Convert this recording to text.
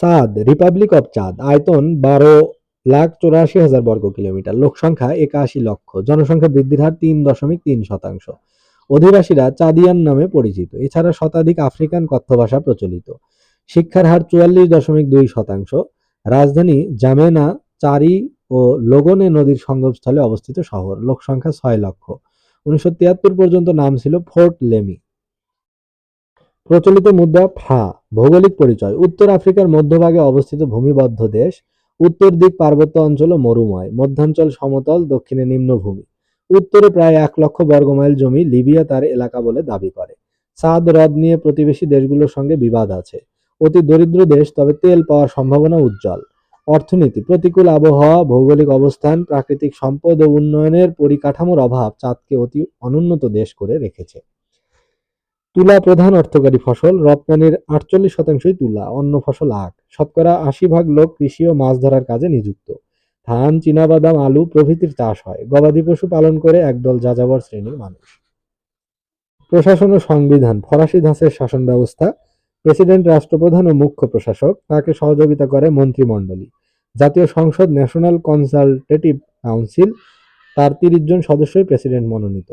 চাঁদ Republic of চাঁদ আয়তন বারো লাখ চৌরাশি হাজার বর্গ কিলোমিটার। লোক সংখ্যা একাশি লক্ষ, জনসংখ্যা বৃদ্ধির হার তিন দশমিক তিন শতাংশ। অধিবাসীরা চাদিয়ান নামে পরিচিত, এছাড়া শতাধিক আফ্রিকান কথ্য ভাষা প্রচলিত। শিক্ষার হার চুয়াল্লিশ দশমিক দুই শতাংশ। রাজধানী জামেনা, চারি ও লোগনে নদীর সঙ্গমস্থলে অবস্থিত শহর, লোক সংখ্যা ছয় লক্ষ। উনিশশো তিয়াত্তর পর্যন্ত নাম ছিল ফোর্ট লেমি। প্রচলিত মুদ্রা ফা, ভৌগোলিক পরিচয়। উত্তর আফ্রিকার মধ্যভাগে অবস্থিত ভূমিবদ্ধ দেশ। উত্তর দিক পার্বত্য অঞ্চল ও মরুময়। মধ্যাঞ্চল সমতল, দক্ষিণে নিম্নভূমি। উত্তরে প্রায় এক লক্ষ বর্গমাইল জমি লিবিয়া তার এলাকা বলে দাবি করে। চাঁদ হ্রদ নিয়ে প্রতিবেশী দেশগুলোর সঙ্গে বিবাদ আছে। অতি দরিদ্র দেশ, তবে তেল পাওয়ার সম্ভাবনা উজ্জ্বল। অর্থনীতি, প্রতিকূল আবহাওয়া, ভৌগোলিক অবস্থান, প্রাকৃতিক সম্পদ ও উন্নয়নের পরিকাঠামোর অভাব চাঁদকে অতি অনুন্নত দেশ করে রেখেছে। তুলা প্রধান অর্থকারী ফসল, রপ্তানির আটচল্লিশ শতাংশই তুলা, অন্য ফসল আখ। শতকরা আশি ভাগ লোক কৃষি ও মাছ ধরার কাজে নিযুক্ত। ধান, চীনাবাদাম, আলু প্রভৃতির চাষ হয়। গবাদি পশু পালন করে একদল যাযাবর শ্রেণির মানুষ। প্রশাসন ও সংবিধান। ফরাসি ধাঁচের শাসন ব্যবস্থা। প্রেসিডেন্ট, রাষ্ট্রপ্রধান ও মুখ্য প্রশাসক তাকে সহযোগিতা করে মন্ত্রিমণ্ডলী। জাতীয় সংসদ ন্যাশনাল কনসালটেটিভ কাউন্সিল। তার তিরিশ জন সদস্যই প্রেসিডেন্ট মনোনীত।